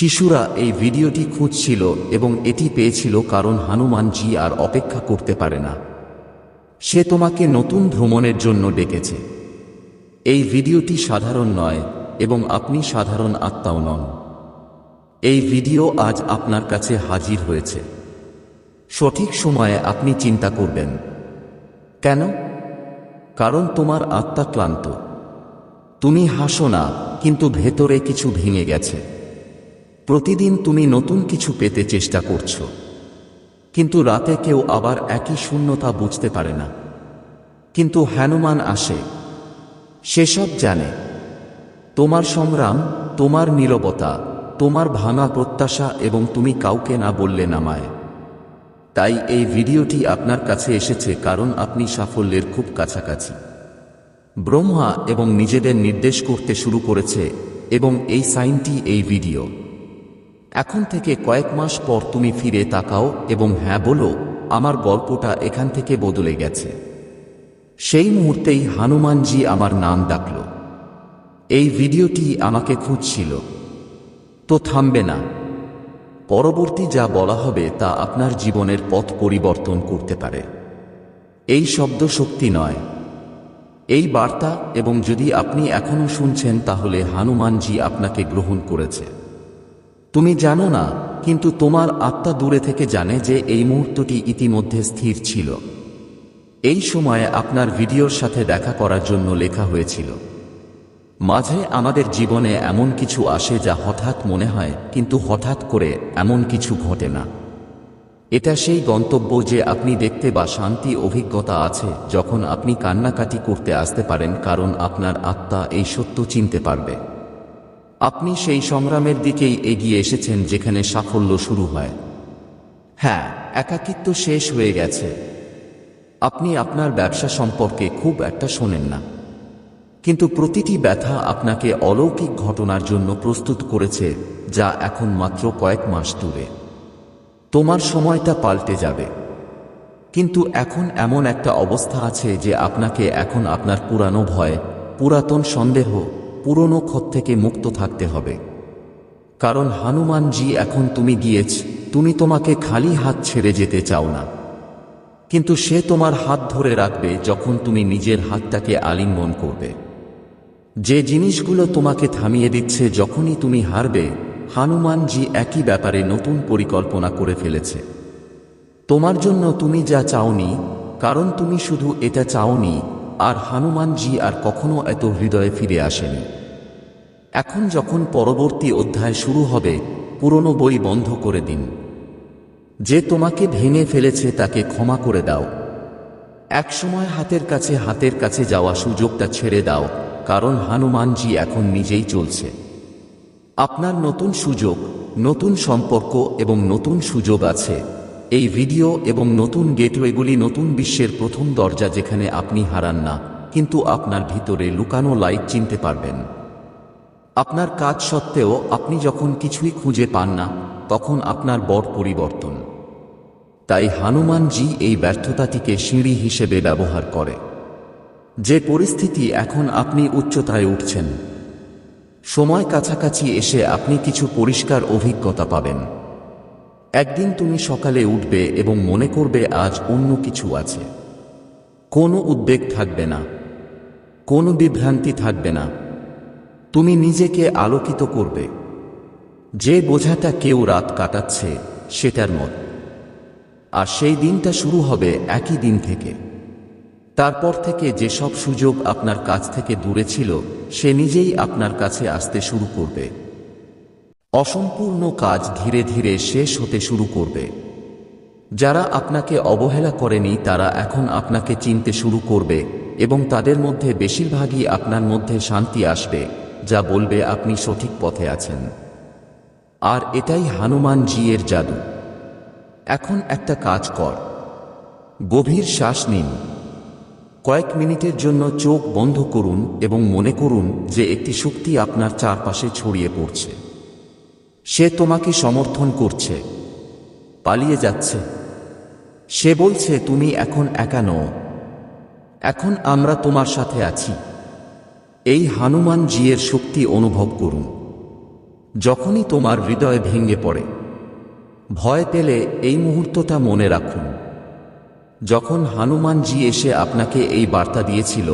শিশুরা এই ভিডিওটি খুঁজছিল এবং এটি পেয়েছিল কারণ হনুমানজি আর অপেক্ষা করতে পারে না। সে তোমাকে নতুন ভ্রমণের জন্য ডেকেছে। এই ভিডিওটি সাধারণ নয় এবং আপনি সাধারণ আত্মাও নন। এই ভিডিও আজ আপনার কাছে হাজির হয়েছে। সঠিক সময়ে আপনি চিন্তা করবেন। কেন? কারণ তোমার আত্মা ক্লান্ত। তুমি হাসো না, কিন্তু ভেতরে কিছু ভেঙে গেছে। প্রতিদিন তুমি নতুন কিছু পেতে চেষ্টা করছ। কিন্তু রাতে কেউ আবার একই শূন্যতা বুঝতে পারে না। কিন্তু হনুমান আসে। সেসব জানে। তোমার সংগ্রাম, তোমার নীরবতা, তোমার ভাঙা প্রত্যাশা এবং তুমি কাউকে না বললে নামায় তাই এই ভিডিওটি আপনার কাছে এসেছে কারণ আপনি সাফল্যের খুব কাছাকাছি। ব্রহ্মা এবং নিজেদের নির্দেশ করতে শুরু করেছে এবং এই সাইনটি এই ভিডিও। এখন থেকে কয়েক মাস পর তুমি ফিরে তাকাও এবং হ্যাঁ বলো, আমার গল্পটা এখান থেকে বদলে গেছে। সেই মুহূর্তেই হনুমানজি আমার নাম ডাকল। এই ভিডিওটি আমাকে খুঁজছিল। তো থামবে না। পরবর্তী যা বলা হবে তা আপনার জীবনের পথ পরিবর্তন করতে পারে। এই শব্দ শক্তি নয়। এই বার্তা এবং যদি আপনি এখনও শুনছেন তাহলে হনুমানজি আপনাকে গ্রহণ করেছে। তুমি জানো না, কিন্তু তোমার আত্মা দূরে থেকে জানে যে এই মুহূর্তটি ইতিমধ্যে স্থির ছিল। এই সময়ে আপনার ভিডিওর সাথে দেখা করার জন্য লেখা হয়েছিল। মাঝে আমাদের জীবনে এমন কিছু আসে যা হঠাৎ মনে হয়, কিন্তু হঠাৎ করে এমন কিছু ঘটে না। এটা সেই গন্তব্য যে আপনি দেখতে বা শান্তি, অভিজ্ঞতা আছে যখন আপনি কান্নাকাটি করতে আসতে পারেন, কারণ আপনার আত্মা এই সত্য চিনতে পারবে। আপনি সেই সংগ্রামের দিকেই এগিয়ে এসেছেন যেখানে সাফল্য শুরু হয়। হ্যাঁ একাকিত্ব শেষ হয়ে গেছে। আপনি আপনার ব্যবসা সম্পর্কে খুব একটা শোনেন না। কিন্তু প্রতিটি ব্যথা আপনাকে অলৌকিক ঘটনার জন্য প্রস্তুত করেছে যা এখন মাত্র কয়েক মাস দূরে। তোমার সময়টা পাল্টে যাবে। কিন্তু এখন এমন একটা অবস্থা আছে যে আপনাকে এখন আপনার পুরানো ভয়, পুরাতন সন্দেহ পুরনো ক্ষত থেকে মুক্ত থাকতে হবে। কারণ হনুমানজি এখন তুমি গিয়েছ, তুমি তোমাকে খালি হাত ছেড়ে যেতে চাও না। কিন্তু সে তোমার হাত ধরে রাখবে যখন তুমি নিজের হাতটাকে আলিঙ্গন করবে। যে জিনিসগুলো তোমাকে থামিয়ে দিচ্ছে যখনই তুমি হারবে, হনুমানজি একই ব্যাপারে নতুন পরিকল্পনা করে ফেলেছে। তোমার জন্য তুমি যা চাওনি, কারণ তুমি শুধু এটা চাওনি আর হনুমানজি আর কখনো এত হৃদয়ে ফিরে আসেনি। এখন যখন পরবর্তী অধ্যায় শুরু হবে, পুরনো বই বন্ধ করে দিন। যে তোমাকে ভেঙে ফেলেছে তাকে ক্ষমা করে দাও। একসময় হাতের কাছে হাতের কাছে যাওয়া সুযোগটা ছেড়ে দাও, কারণ হনুমানজি এখন নিজেই চলছে। আপনার নতুন সুযোগ, নতুন সম্পর্ক এবং নতুন সুযোগ আছে। এই ভিডিও এবং নতুন গেটওয়েগুলি নতুন বিশ্বের প্রথম দরজা যেখানে আপনি হারান না, কিন্তু আপনার ভিতরে লুকানো লাইট চিনতে পারবেন। আপনার কাজ সত্ত্বেও আপনি যখন কিছুই খুঁজে পান না, তখন আপনার বড় পরিবর্তন। তাই হনুমানজি এই ব্যর্থতাটিকে সিঁড়ি হিসেবে ব্যবহার করে। যে পরিস্থিতি এখন আপনি উচ্চতায় উঠছেন। সময় কাছাকাছি এসে আপনি কিছু পরিষ্কার অভিজ্ঞতা পাবেন। একদিন তুমি সকালে উঠবে এবং মনে করবে আজ অন্য কিছু আছে। কোনো উদ্বেগ থাকবে না। কোনো বিভ্রান্তি থাকবে না। তুমি নিজেকে আলোকিত করবে। যে বোঝাটা কেউ রাত কাটাচ্ছে, সেটার মত। আর সেই দিনটা শুরু হবে একই দিন থেকে। তারপর থেকে যেসব সুযোগ আপনার কাছ থেকে দূরে ছিল, সে নিজেই আপনার কাছে আসতে শুরু করবে। অসম্পূর্ণ কাজ ধীরে ধীরে শেষ হতে শুরু করবে। যারা আপনাকে অবহেলা করেনি, তারা এখন আপনাকে চিনতে শুরু করবে এবং তাদের মধ্যে বেশিরভাগই আপনার মধ্যে শান্তি আসবে, যা বলবে আপনি সঠিক পথে আছেন। আর এটাই হনুমান জিয়ের জাদু। এখন একটা কাজ কর। গভীর শ্বাস নিন। কয়েক মিনিটের জন্য চোখ বন্ধ করুন এবং মনে করুন যে একটি শক্তি আপনার চারপাশে ছড়িয়ে পড়ছে। সে তোমাকে সমর্থন করছে। পালিয়ে যাচ্ছে। সে বলছে, তুমি এখন একা নও। এখন আমরা তোমার সাথে আছি। এই হনুমান জিয়ের শক্তি অনুভব করুন। যখনই তোমার হৃদয় ভেঙে পড়ে, ভয় পেলে এই মুহূর্তটা মনে রাখুন। যখন হনুমানজি এসে আপনাকে এই বার্তা দিয়েছিল,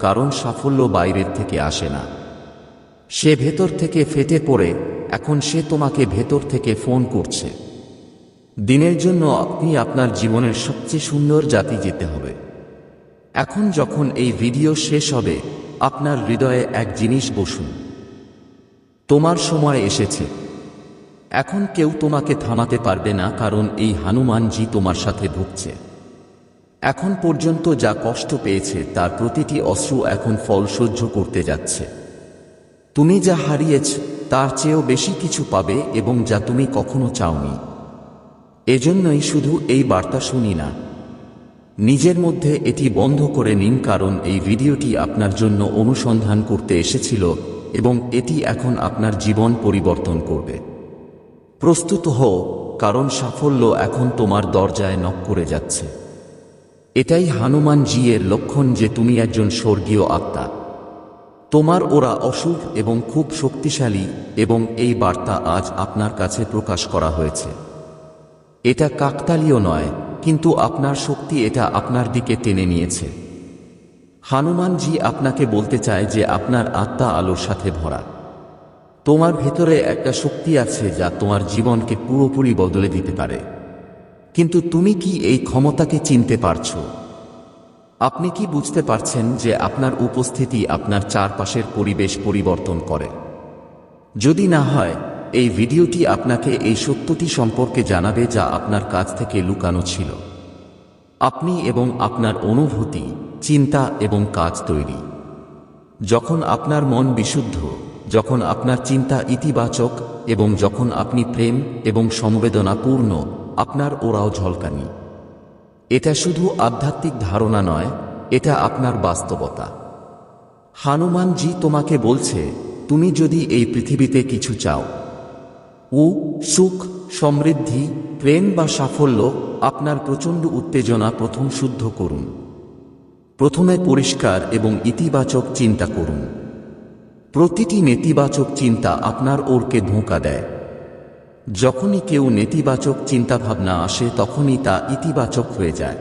কারণ সাফল্য বাইরের থেকে আসে না। সে ভেতর থেকে ফেটে পড়ে এখন সে তোমাকে ভেতর থেকে ফোন করছে। দিনের জন্য আপনি আপনার জীবনের সবচেয়ে সুন্দর জাতি যেতে হবে। এখন যখন এই ভিডিও শেষ হবে, আপনার হৃদয়ে এক জিনিস বসুন। তোমার সময় এসেছে। এখন কেউ তোমাকে থামাতে পারবে না কারণ এই হনুমানজি তোমার সাথে ঢুকছে। এখন পর্যন্ত যা কষ্ট পেয়েছে, তার প্রতিটি অশ্রু এখন ফল সহ্য করতে যাচ্ছে। তুমি যা হারিয়েছ তার চেয়েও বেশি কিছু পাবে এবং যা তুমি কখনো চাওনি। এজন্যই শুধু এই বার্তা শুনি না। নিজের মধ্যে এটি বন্ধ করে নিন কারণ এই ভিডিওটি আপনার জন্য অনুসন্ধান করতে এসেছিল এবং এটি এখন আপনার জীবন পরিবর্তন করবে। প্রস্তুত হও, কারণ সাফল্য এখন তোমার দরজায় নক করে যাচ্ছে। এটাই হনুমান জি এর লক্ষণ যে তুমি একজন স্বর্গীয় আত্মা। তোমার ওরা অশুভ এবং খুব শক্তিশালী, এবং এই বার্তা আজ আপনার কাছে প্রকাশ করা হয়েছে। এটা কাকতালীয় নয়, কিন্তু আপনার শক্তি এটা আপনার দিকে টেনে নিয়েছে। হানুমানজি আপনাকে বলতে চায় যে আপনার আত্মা আলোর সাথে ভরা। তোমার ভেতরে একটা শক্তি আছে যা তোমার জীবনকে পুরোপুরি বদলে দিতে পারে। কিন্তু তুমি কি এই ক্ষমতাকে চিনতে পারছ? আপনি কি বুঝতে পারছেন যে আপনার উপস্থিতি আপনার চারপাশের পরিবেশ পরিবর্তন করে? যদি না হয়, এই ভিডিওটি আপনাকে এই সত্যটি সম্পর্কে জানাবে যা আপনার কাছ থেকে লুকানো ছিল। আপনি এবং আপনার অনুভূতি, চিন্তা এবং কাজ তৈরি। যখন আপনার মন বিশুদ্ধ, যখন আপনার চিন্তা ইতিবাচক এবং যখন আপনি প্রেম এবং সমবেদনাপূর্ণ, আপনার ওরাও ঝলকানি। এটা শুধু আধ্যাত্মিক ধারণা নয়, এটা আপনার বাস্তবতা। হানুমানজি তোমাকে বলছে, তুমি যদি এই পৃথিবীতে কিছু চাও ও সুখ, সমৃদ্ধি, প্রেম বা সাফল্য আপনার প্রচণ্ড উত্তেজনা প্রথম শুদ্ধ করুন। প্রথমে পরিষ্কার এবং ইতিবাচক চিন্তা করুন। প্রতিটি নেতিবাচক চিন্তা আপনার ওরকে ধোঁকা দেয়। যখনই কেউ নেতিবাচক চিন্তাভাবনা আসে, তখনই তা ইতিবাচক হয়ে যায়।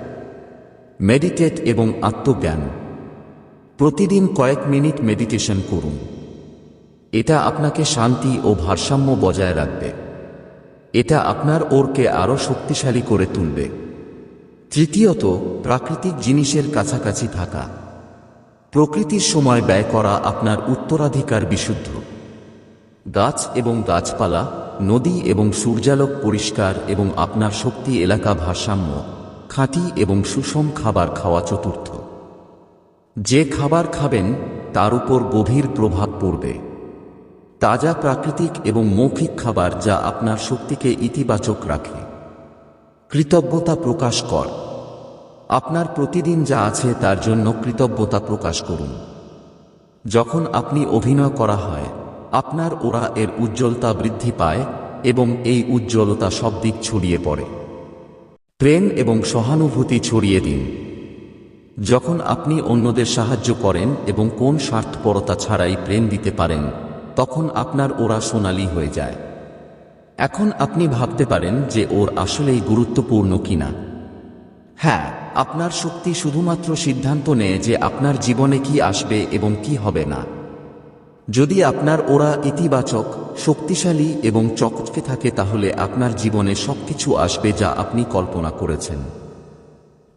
মেডিটেট এবং আত্মজ্ঞান। প্রতিদিন কয়েক মিনিট মেডিটেশন করুন। এটা আপনাকে শান্তি ও ভারসাম্য বজায় রাখবে। এটা আপনার ওরকে আরও শক্তিশালী করে তুলবে। তৃতীয়ত, প্রাকৃতিক জিনিসের কাছাকাছি থাকা। প্রকৃতির সময় ব্যয় করা আপনার উত্তরাধিকার বিশুদ্ধ। গাছ এবং গাছপালা, নদী এবং সূর্যালোক পরিষ্কার এবং আপনার শক্তি এলাকা ভারসাম্য, খাঁটি এবং সুষম খাবার খাওয়া চতুর্থ। যে খাবার খাবেন, তার উপর গভীর প্রভাব পড়বে। তাজা প্রাকৃতিক এবং মৌখিক খাবার যা আপনার শক্তিকে ইতিবাচক রাখে। কৃতজ্ঞতা প্রকাশ কর। আপনার প্রতিদিন যা আছে তার জন্য কৃতজ্ঞতা প্রকাশ করুন। যখন আপনি অভিনয় করা হয় আপনার ওরা এর উজ্জ্বলতা বৃদ্ধি পায় এবং এই উজ্জ্বলতা সব দিক ছড়িয়ে পড়ে। প্রেম এবং সহানুভূতি ছড়িয়ে দিন। যখন আপনি অন্যদের সাহায্য করেন এবং কোন স্বার্থপরতা ছাড়াই প্রেম দিতে পারেন, তখন আপনার ওরা সোনালি হয়ে যায়। এখন আপনি ভাবতে পারেন যে ওর আসলেই গুরুত্বপূর্ণ কিনা। হ্যাঁ আপনার শক্তি শুধুমাত্র সিদ্ধান্ত নেয় যে আপনার জীবনে কি আসবে এবং কি হবে না। যদি আপনার ওরা ইতিবাচক, শক্তিশালী এবং চকচকে থাকে তাহলে আপনার জীবনে সবকিছু আসবে যা আপনি কল্পনা করেছেন।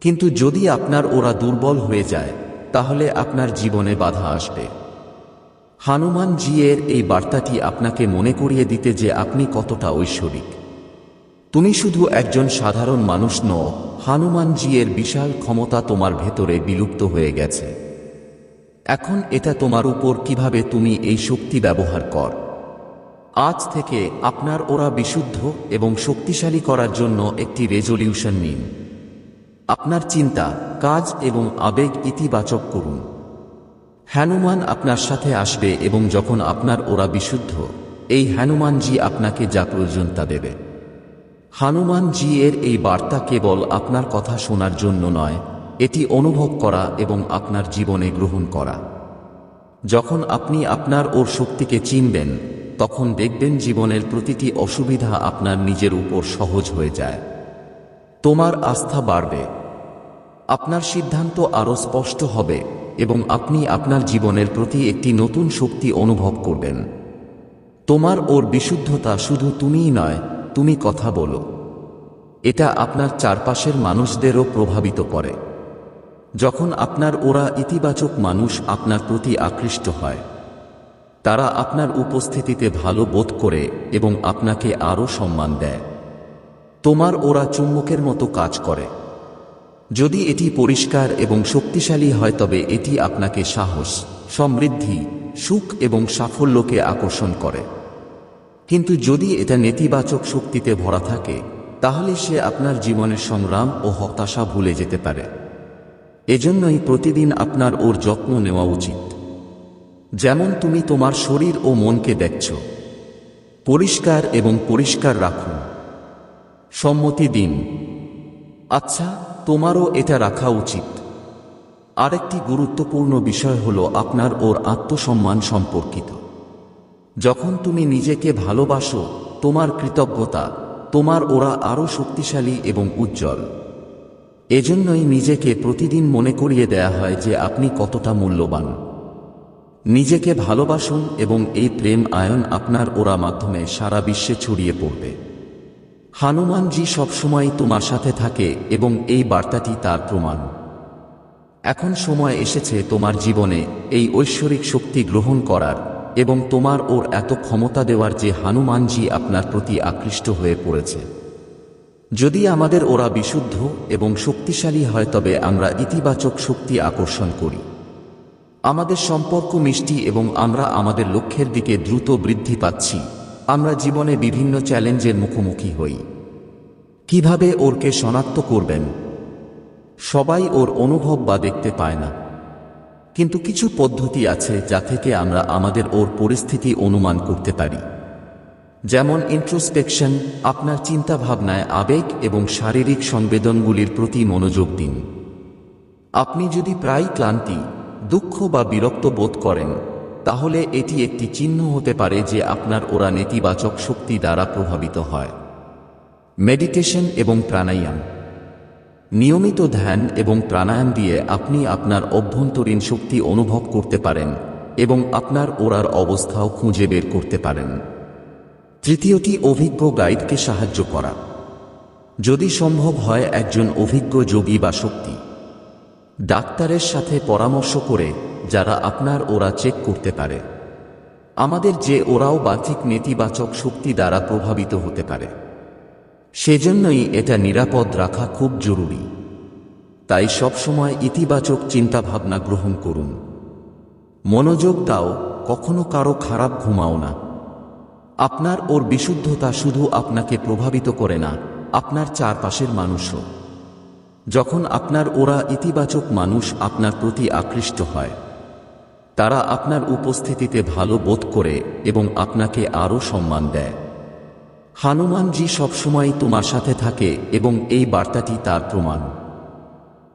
কিন্তু যদি আপনার ওরা দুর্বল হয়ে যায়, তাহলে আপনার জীবনে বাধা আসবে। হানুমান জিয়ের এই বার্তাটি আপনাকে মনে করিয়ে দিতে যে আপনি কতটা ঐশ্বরিক। তুমি শুধু একজন সাধারণ মানুষ নও, হানুমান জিয়ের বিশাল ক্ষমতা তোমার ভেতরে বিলুপ্ত হয়ে গেছে। এখন এটা তোমার উপর কীভাবে তুমি এই শক্তি ব্যবহার কর। আজ থেকে আপনার ওরা বিশুদ্ধ এবং শক্তিশালী করার জন্য একটি রেজলিউশন নিন। আপনার চিন্তা, কাজ এবং আবেগ ইতিবাচক করুন। হ্যানুমান আপনার সাথে আসবে এবং যখন আপনার ওরা বিশুদ্ধ, এই হ্যানুমানজি আপনাকে যা প্রয়োজন তা দেবে। হনুমানজি এর এই বার্তা কেবল আপনার কথা শোনার জন্য নয় এটি অনুভব করা এবং আপনার জীবনে গ্রহণ করা। যখন আপনি আপনার ওর শক্তিকে চিনবেন, তখন দেখবেন জীবনের প্রতিটি অসুবিধা আপনার নিজের উপর সহজ হয়ে যায়। তোমার আস্থা বাড়বে। আপনার সিদ্ধান্ত আরও স্পষ্ট হবে এবং আপনি আপনার জীবনের প্রতি একটি নতুন শক্তি অনুভব করবেন। তোমার ওর বিশুদ্ধতা শুধু তুমিই নয়, তুমি কথা বলো। এটা আপনার চারপাশের মানুষদেরও প্রভাবিত করে। যখন আপনার ওরা ইতিবাচক মানুষ আপনার প্রতি আকৃষ্ট হয়। তারা আপনার উপস্থিতিতে ভালো বোধ করে এবং আপনাকে আরও সম্মান দেয়। তোমার ওরা চুম্বকের মতো কাজ করে। যদি এটি পরিষ্কার এবং শক্তিশালী হয় তবে এটি আপনাকে সাহস, সমৃদ্ধি, সুখ এবং সাফল্যকে আকর্ষণ করে। কিন্তু যদি এটা নেতিবাচক শক্তিতে ভরা থাকে, তাহলে সে আপনার জীবনের সংগ্রাম ও হতাশা ভুলে যেতে পারে। এজন্যই প্রতিদিন আপনার ওর যত্ন নেওয়া উচিত। যেমন তুমি তোমার শরীর ও মনকে দেখছ। পরিষ্কার এবং পরিষ্কার রাখুন। সম্মতি দিন। আচ্ছা তোমারও এটা রাখা উচিত। আরেকটি গুরুত্বপূর্ণ বিষয় হল আপনার ওর আত্মসম্মান সম্পর্কিত। যখন তুমি নিজেকে ভালোবাসো, তোমার কৃতজ্ঞতা, তোমার ওরা আরও শক্তিশালী এবং উজ্জ্বল। এজন্যই নিজেকে প্রতিদিন মনে করিয়ে দেয়া হয় যে আপনি কতটা মূল্যবান। নিজেকে ভালোবাসুন এবং এই প্রেম আয়ন আপনার ওরা মাধ্যমে সারা বিশ্বে ছড়িয়ে পড়বে। হানুমানজি সবসময় তোমার সাথে থাকে এবং এই বার্তাটি তার প্রমাণ। এখন সময় এসেছে তোমার জীবনে এই ঐশ্বরিক শক্তি গ্রহণ করার এবং তোমার ওর এত ক্ষমতা দেওয়ার যে হানুমানজি আপনার প্রতি আকৃষ্ট হয়ে পড়েছে। যদি আমাদের ওরা বিশুদ্ধ এবং শক্তিশালী হয়, তবে আমরা ইতিবাচক শক্তি আকর্ষণ করি। আমাদের সম্পর্ক মিষ্টি এবং আমরা আমাদের লক্ষ্যের দিকে দ্রুত বৃদ্ধি পাচ্ছি। আমরা জীবনে বিভিন্ন চ্যালেঞ্জের মুখোমুখি হই। কীভাবে ওরকে শনাক্ত করবেন? সবাই ওর অনুভব বা দেখতে পায় না। কিন্তু কিছু পদ্ধতি আছে, যা থেকে আমরা আমাদের ওর পরিস্থিতি অনুমান করতে পারি। যেমন ইন্ট্রোস্পেকশন আপনার চিন্তাভাবনায় আবেগ এবং শারীরিক সংবেদনগুলির প্রতি মনোযোগ দিন। আপনি যদি প্রায় ক্লান্তি, দুঃখ বা বিরক্ত বোধ করেন, তাহলে এটি একটি চিহ্ন হতে পারে যে আপনার ওরা নেতিবাচক শক্তি দ্বারা প্রভাবিত হয়। মেডিটেশন এবং প্রাণায়াম। নিয়মিত ধ্যান এবং প্রাণায়াম দিয়ে আপনি আপনার অভ্যন্তরীণ শক্তি অনুভব করতে পারেন এবং আপনার ওরার অবস্থাও খুঁজে বের করতে পারেন। তৃতীয়টি অভিজ্ঞ গাইডকে সাহায্য করা। যদি সম্ভব হয় একজন অভিজ্ঞ যোগী বা শক্তি, ডাক্তারের সাথে পরামর্শ করে যারা আপনার ওরা চেক করতে পারে। আমাদের যে ওরাও বাহ্যিক নেতিবাচক শক্তি দ্বারা প্রভাবিত হতে পারে। সেজন্যই এটা নিরাপদ রাখা খুব জরুরি। তাই সবসময় ইতিবাচক চিন্তাভাবনা গ্রহণ করুন। মনোযোগ দাও, কখনো কারও খারাপ ঘুমাও না। আপনার ওর বিশুদ্ধতা শুধু আপনাকে প্রভাবিত করে না, আপনার চারপাশের মানুষও। যখন আপনার ওরা ইতিবাচক মানুষ আপনার প্রতি আকৃষ্ট হয়। তারা আপনার উপস্থিতিতে ভালো বোধ করে এবং আপনাকে আরও সম্মান দেয়। হানুমানজি সবসময় তোমার সাথে থাকে এবং এই বার্তাটি তার প্রমাণ।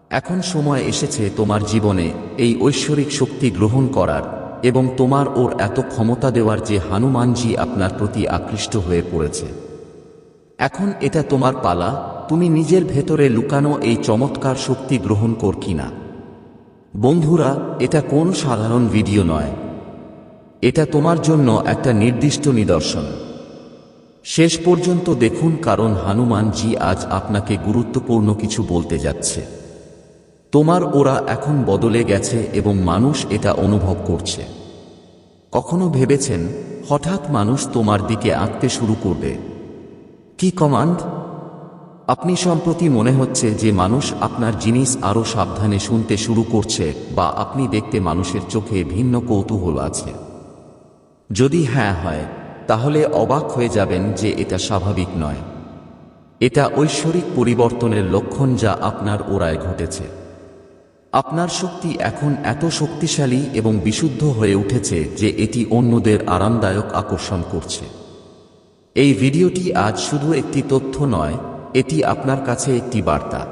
এখন সময় এসেছে তোমার জীবনে এই ঐশ্বরিক শক্তি গ্রহণ করার। এবং তোমার ওর এত ক্ষমতা দেওয়ার যে হানুমানজি আপনার প্রতি আকৃষ্ট হয়ে পড়েছে। এখন এটা তোমার পালা, তুমি নিজের ভেতরে লুকানো এই চমৎকার শক্তি গ্রহণ কর কিনা। বন্ধুরা, এটা কোন সাধারণ ভিডিও নয়। এটা তোমার জন্য একটা নির্দিষ্ট নিদর্শন। শেষ পর্যন্ত দেখুন কারণ হানুমানজি আজ আপনাকে গুরুত্বপূর্ণ কিছু বলতে যাচ্ছে। তোমার ওরা এখন বদলে গেছে এবং মানুষ এটা অনুভব করছে। কখনো ভেবেছেন, হঠাৎ মানুষ তোমার দিকে আঁকতে শুরু করবে। কি কমান্ড? আপনি সম্প্রতি মনে হচ্ছে যে মানুষ আপনার জিনিস আরও সাবধানে শুনতে শুরু করছে বা আপনি দেখতে মানুষের চোখে ভিন্ন কৌতূহল আছে। যদি হ্যাঁ হয়, তাহলে অবাক হয়ে যাবেন যে এটা স্বাভাবিক নয়। এটা ঐশ্বরিক পরিবর্তনের লক্ষণ যা আপনার ওরায় ঘটেছে। আপনার শক্তি এখন এত শক্তিশালী এবং বিশুদ্ধ হয়ে উঠেছে যে এটি অন্যদের আরামদায়ক আকর্ষণ করছে। এই ভিডিওটি আজ শুধু একটি তথ্য নয়, এটি আপনার কাছে একটি বার্তা।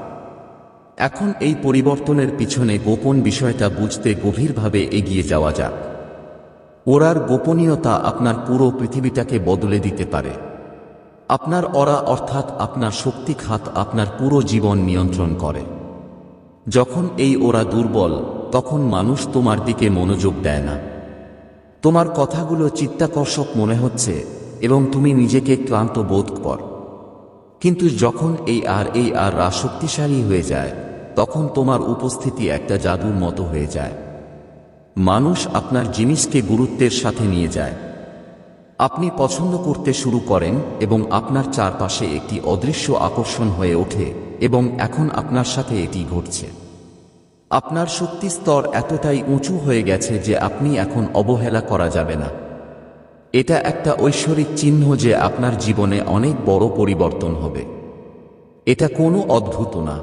এখন এই পরিবর্তনের পিছনে গোপন বিষয়টা বুঝতে গভীরভাবে এগিয়ে যাওয়া যাক। ওরার গোপনীয়তা আপনার পুরো পৃথিবীটাকে বদলে দিতে পারে। আপনার অরা অর্থাৎ আপনার শক্তি খাত আপনার পুরো জীবন নিয়ন্ত্রণ করে। যখন এই ওরা দুর্বল, তখন মানুষ তোমার দিকে মনোযোগ দেয় না। তোমার কথাগুলো চিত্তাকর্ষক মনে হচ্ছে এবং তুমি নিজেকে ক্লান্ত বোধ কর। কিন্তু যখন এই আর এই আর রা শক্তিশালী হয়ে যায়, তখন তোমার উপস্থিতি একটা জাদুর মতো হয়ে যায়। মানুষ আপনার জিনিসকে গুরুত্বের সাথে নিয়ে যায়। আপনি পছন্দ করতে শুরু করেন এবং আপনার চারপাশে একটি অদৃশ্য আকর্ষণ হয়ে ওঠে। এবং এখন আপনার সাথে এটি ঘটছে। আপনার শক্তি স্তর এতটাই উঁচু হয়ে গেছে যে আপনি এখন অবহেলা করা যাবে না। এটা একটা ঐশ্বরিক চিহ্ন যে আপনার জীবনে অনেক বড় পরিবর্তন হবে। এটা কোনো অদ্ভুত না।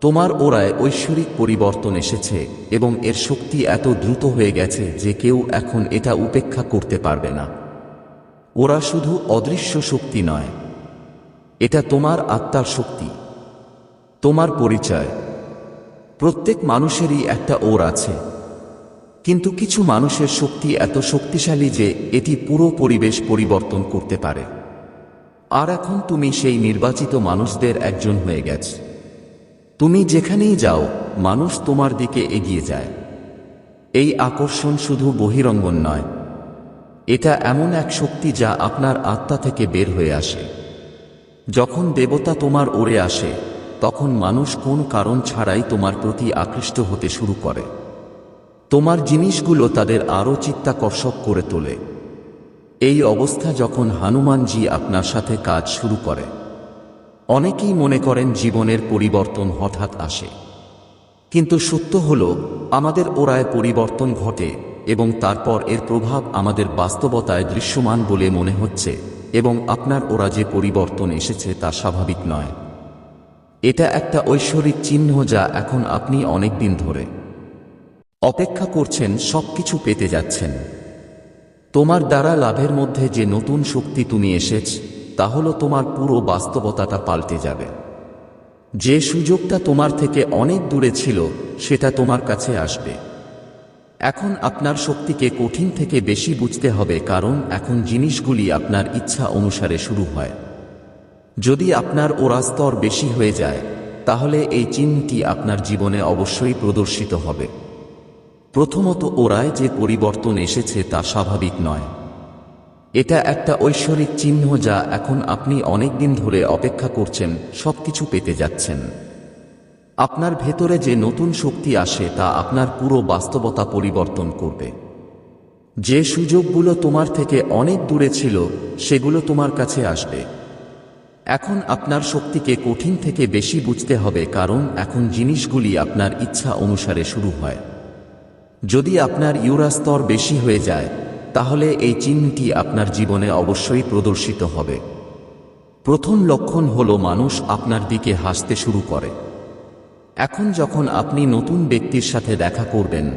তোমার ওরায় ঐশ্বরিক পরিবর্তন এসেছে এবং এর শক্তি এত দ্রুত হয়ে গেছে যে কেউ এখন এটা উপেক্ষা করতে পারবে না। ওরা শুধু অদৃশ্য শক্তি নয়, এটা তোমার আত্মার শক্তি। তোমার পরিচয়। প্রত্যেক মানুষেরই একটা ওর আছে। কিন্তু কিছু মানুষের শক্তি এত শক্তিশালী যে এটি পুরো পরিবেশ পরিবর্তন করতে পারে। আর এখন তুমি সেই নির্বাচিত মানুষদের একজন হয়ে গেছ। তুমি যেখানেই যাও, মানুষ তোমার দিকে এগিয়ে যায়। এই আকর্ষণ শুধু বহিরঙ্গন নয়। এটা এমন এক শক্তি যা আপনার আত্মা থেকে বের হয়ে আসে। যখন দেবতা তোমার ওরে আসে তখন মানুষ কোন কারণ ছাড়াই তোমার প্রতি আকৃষ্ট হতে শুরু করে। তোমার জিনিসগুলো তাদের আরও চিত্তাকর্ষক করে তোলে। এই অবস্থা যখন হনুমানজি আপনার সাথে কাজ শুরু করে। অনেকেই মনে করেন জীবনের পরিবর্তন হঠাৎ আসে। কিন্তু সত্য হল, আমাদের ওরায় পরিবর্তন ঘটে এবং তারপর এর প্রভাব আমাদের বাস্তবতায় দৃশ্যমান বলে মনে হচ্ছে এবং আপনার ওরা যে পরিবর্তন এসেছে তা স্বাভাবিক নয়। এটা একটা ঐশ্বরিক চিহ্ন যা এখন আপনি অনেক দিন ধরে অপেক্ষা করছেন, সবকিছু পেতে যাচ্ছেন। তোমার দ্বারা লাভের মধ্যে যে নতুন শক্তি তুমি এসেছ, তা হলো তোমার পুরো বাস্তবতাটা পাল্টে যাবে। যে সুযোগটা তোমার থেকে অনেক দূরে ছিল, সেটা তোমার কাছে আসবে। এখন আপনার শক্তিকে কঠিন থেকে বেশি বুঝতে হবে, কারণ এখন জিনিসগুলি আপনার ইচ্ছা অনুসারে শুরু হয়। যদি আপনার ওরা স্তর বেশি হয়ে যায়, তাহলে এই চিহ্নটি আপনার জীবনে অবশ্যই প্রদর্শিত হবে। প্রথমত ওরায় যে পরিবর্তন এসেছে তা স্বাভাবিক নয়। এটা একটা ঐশ্বরিক চিহ্ন যা এখন আপনি অনেক দিন ধরে অপেক্ষা করছেন, সবকিছু পেতে যাচ্ছেন। আপনার ভেতরে যে নতুন শক্তি আসে, তা আপনার পুরো বাস্তবতা পরিবর্তন করবে। যে সুযোগগুলো তোমার থেকে অনেক দূরে ছিল, সেগুলো তোমার কাছে আসবে। এখন আপনার শক্তিকে কঠিন থেকে বেশি বুঝতে হবে কারণ এখন জিনিসগুলি আপনার ইচ্ছা অনুসারে শুরু হয়। যদি আপনার ইউরা স্তর বেশি হয়ে যায়, তাহলে এই চিহ্নটি আপনার জীবনে অবশ্যই প্রদর্শিত হবে। প্রথম লক্ষণ হল মানুষ আপনার দিকে হাসতে শুরু করে। এখন যখন আপনি নতুন ব্যক্তির সাথে দেখা করবেন,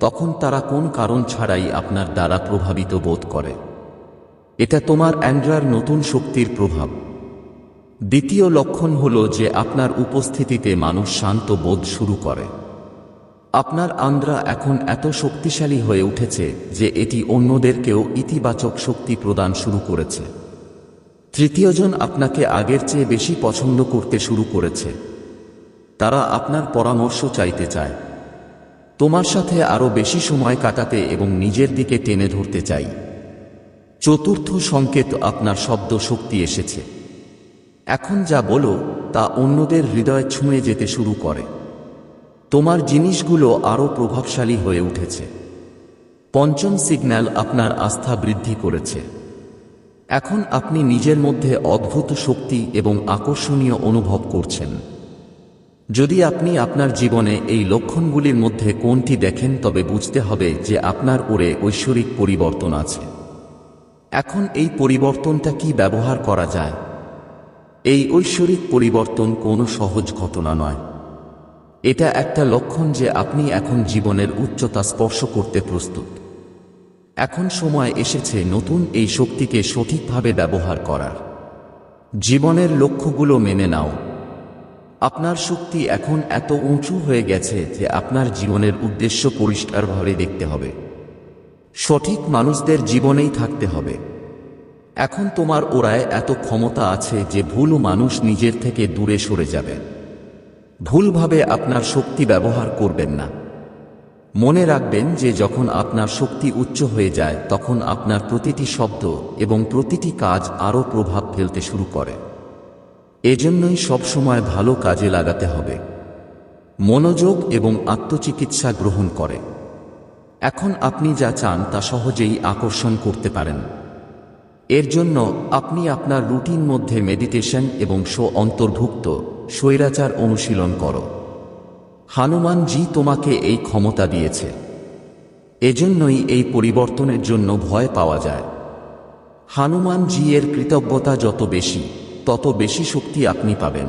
তখন তারা কোন কারণ ছাড়াই আপনার দ্বারা প্রভাবিত বোধ করে। এটা তোমার অ্যান্ড্রার নতুন শক্তির প্রভাব। দ্বিতীয় লক্ষণ হল যে আপনার উপস্থিতিতে মানুষ শান্ত বোধ শুরু করে। আপনার আন্দ্রা এখন এত শক্তিশালী হয়ে উঠেছে যে এটি অন্যদেরকেও ইতিবাচক শক্তি প্রদান শুরু করেছে। তৃতীয়জন আপনাকে আগের চেয়ে বেশি পছন্দ করতে শুরু করেছে। তারা আপনার পরামর্শ চাইতে চায়। তোমার সাথে আরও বেশি সময় কাটাতে এবং নিজের দিকে টেনে ধরতে চাই। চতুর্থ সংকেত আপনার শব্দ শক্তি এসেছে। এখন যা বলো, তা অন্যদের হৃদয় ছুঁয়ে যেতে শুরু করে। তোমার জিনিসগুলো আরও প্রভাবশালী হয়ে উঠেছে। পঞ্চম সিগন্যাল আপনার আস্থা বৃদ্ধি করেছে। এখন আপনি নিজের মধ্যে অদ্ভুত শক্তি এবং আকর্ষণীয় অনুভব করছেন। যদি আপনি আপনার জীবনে এই লক্ষণগুলির মধ্যে কোনটি দেখেন, তবে বুঝতে হবে যে আপনার ওরে ঐশ্বরিক পরিবর্তন আছে। এখন এই পরিবর্তনটা কি ব্যবহার করা যায়? এই ঐশ্বরিক পরিবর্তন কোনো সহজ ঘটনা নয়। এটা একটা লক্ষণ যে আপনি এখন জীবনের উচ্চতা স্পর্শ করতে প্রস্তুত। এখন সময় এসেছে নতুন এই শক্তিকে সঠিকভাবে ব্যবহার করার। জীবনের লক্ষ্যগুলো মেনে নাও। আপনার শক্তি এখন এত উঁচু হয়ে গেছে যে আপনার জীবনের উদ্দেশ্য পরিষ্কারভাবে দেখতে হবে। সঠিক মানুষদের জীবনেই থাকতে হবে। এখন তোমার ওরায় এত ক্ষমতা আছে যে ভুল মানুষ নিজের থেকে দূরে সরে যাবে। ভুলভাবে আপনার শক্তি ব্যবহার করবেন না। মনে রাখবেন যে যখন আপনার শক্তি উচ্চ হয়ে যায়, তখন আপনার প্রতিটি শব্দ এবং প্রতিটি কাজ আরও প্রভাব ফেলতে শুরু করে। এজন্যই সবসময় ভালো কাজে লাগাতে হবে। মনোযোগ এবং আত্মচিকিৎসা গ্রহণ করে। এখন আপনি যা চান তা সহজেই আকর্ষণ করতে পারেন। এর জন্য আপনি আপনার রুটিন মধ্যে মেডিটেশন এবং শো অন্তর্ভুক্ত, স্বৈরাচার অনুশীলন করো। হানুমানজি তোমাকে এই ক্ষমতা দিয়েছে। এজন্যই এই পরিবর্তনের জন্য ভয় পাওয়া যায়। হানুমানজি এর কৃতজ্ঞতা যত বেশি, তত বেশি শক্তি আপনি পাবেন।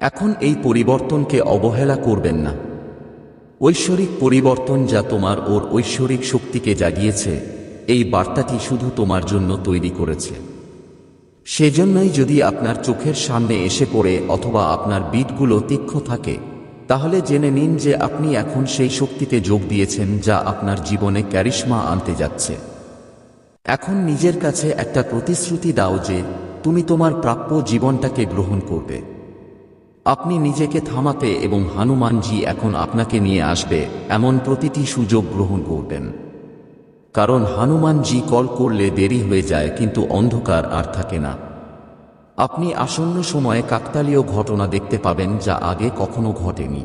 এখন এই পরিবর্তনকে অবহেলা করবেন না। ঐশ্বরিক পরিবর্তন যা তোমার ওর ঐশ্বরিক শক্তিকে জাগিয়েছে এই বার্তাটি শুধু তোমার জন্য তৈরি করেছে। সেজন্যই যদি আপনার চোখের সামনে এসে পড়ে অথবা আপনার বিটগুলো তীক্ষ্ণ থাকে, তাহলে জেনে নিন যে আপনি এখন সেই শক্তিতে যোগ দিয়েছেন যা আপনার জীবনে ক্যারিশমা আনতে যাচ্ছে। এখন নিজের কাছে একটা প্রতিশ্রুতি দাও যে তুমি তোমার প্রাপ্য জীবনটাকে গ্রহণ করবে। আপনি নিজেকে থামাতে এবং হানুমানজি এখন আপনাকে নিয়ে আসবে, এমন প্রতিটি সুযোগ গ্রহণ করবেন। কারণ হানুমানজি কল করলে দেরি হয়ে যায়, কিন্তু অন্ধকার আর থাকে না। আপনি আসন্ন সময়ে কাকতালীয় ঘটনা দেখতে পাবেন যা আগে কখনো ঘটেনি।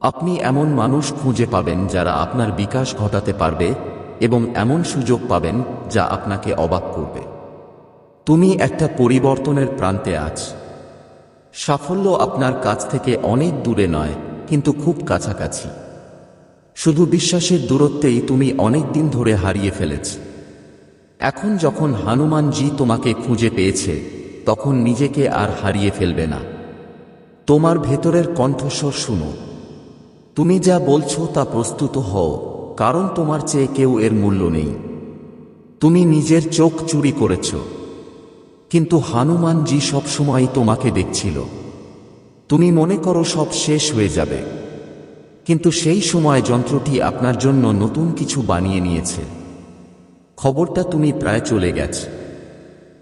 আপনি এমন মানুষ খুঁজে পাবেন যারা আপনার বিকাশ ঘটাতে পারবে এবং এমন সুযোগ পাবেন যা আপনাকে অবাক করবে। তুমি একটা পরিবর্তনের প্রান্তে আছ। সাফল্য আপনার কাছ থেকে অনেক দূরে নয়, কিন্তু খুব কাছাকাছি। শুধু বিশ্বাসের দূরত্বেই তুমি অনেক দিন ধরে হারিয়ে ফেলেছ। এখন যখন হানুমানজি তোমাকে খুঁজে পেয়েছে, তখন নিজেকে আর হারিয়ে ফেলবে না। তোমার ভেতরের কণ্ঠস্বর শুনো। তুমি যা বলছো তা প্রস্তুত হও, কারণ তোমার চেয়ে কেউ এর মূল্য নেই। তুমি নিজের চোখ চুরি করেছ। কিন্তু হানুমানজি সবসময় তোমাকে দেখছিল। তুমি মনে করো সব শেষ হয়ে যাবে। কিন্তু সেই সময় যন্ত্রটি আপনার জন্য নতুন কিছু বানিয়ে নিয়েছে। খবরটা তুমি প্রায় চলে গেছে।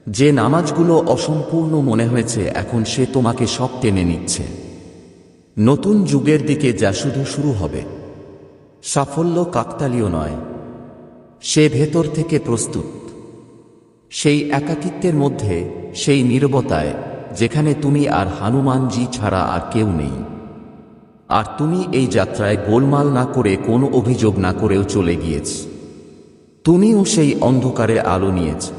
যে নামাজগুলো অসম্পূর্ণ মনে হয়েছে, এখন সে তোমাকে সব টেনে নিচ্ছে। নতুন যুগের দিকে যা শুধু শুরু হবে। সাফল্য কাকতালীয় নয়। সে ভেতর থেকে প্রস্তুত। সেই একাকিত্বের মধ্যে, সেই নীরবতায়, যেখানে তুমি আর হানুমানজি ছাড়া আর কেউ নেই। আর তুমি এই যাত্রায় গোলমাল না করে কোনো অভিযোগ না করেও চলে গিয়েছ। তুমিও সেই অন্ধকারে আলো নিয়েছ।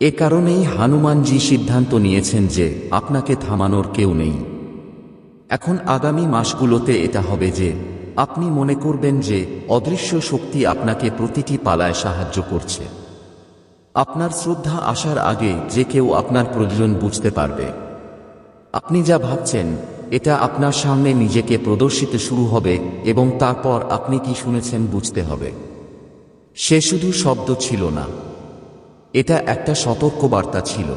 এ কারণেই হানুমানজি সিদ্ধান্ত নিয়েছেন যে আপনাকে থামানোর কেউ নেই। এখন আগামী মাসগুলোতে এটা হবে যে আপনি মনে করবেন যে অদৃশ্য শক্তি আপনাকে প্রতিটি পালায় সাহায্য করছে। আপনার শ্রদ্ধা আসার আগে যে কেউ আপনার প্রয়োজন বুঝতে পারবে। আপনি যা ভাবছেন এটা আপনার সামনে নিজেকে প্রদর্শিত শুরু হবে এবং তারপর আপনি কি শুনেছেন বুঝতে হবে। সে শুধু শব্দ ছিল না, এটা একটা সতর্কবার্তা ছিল।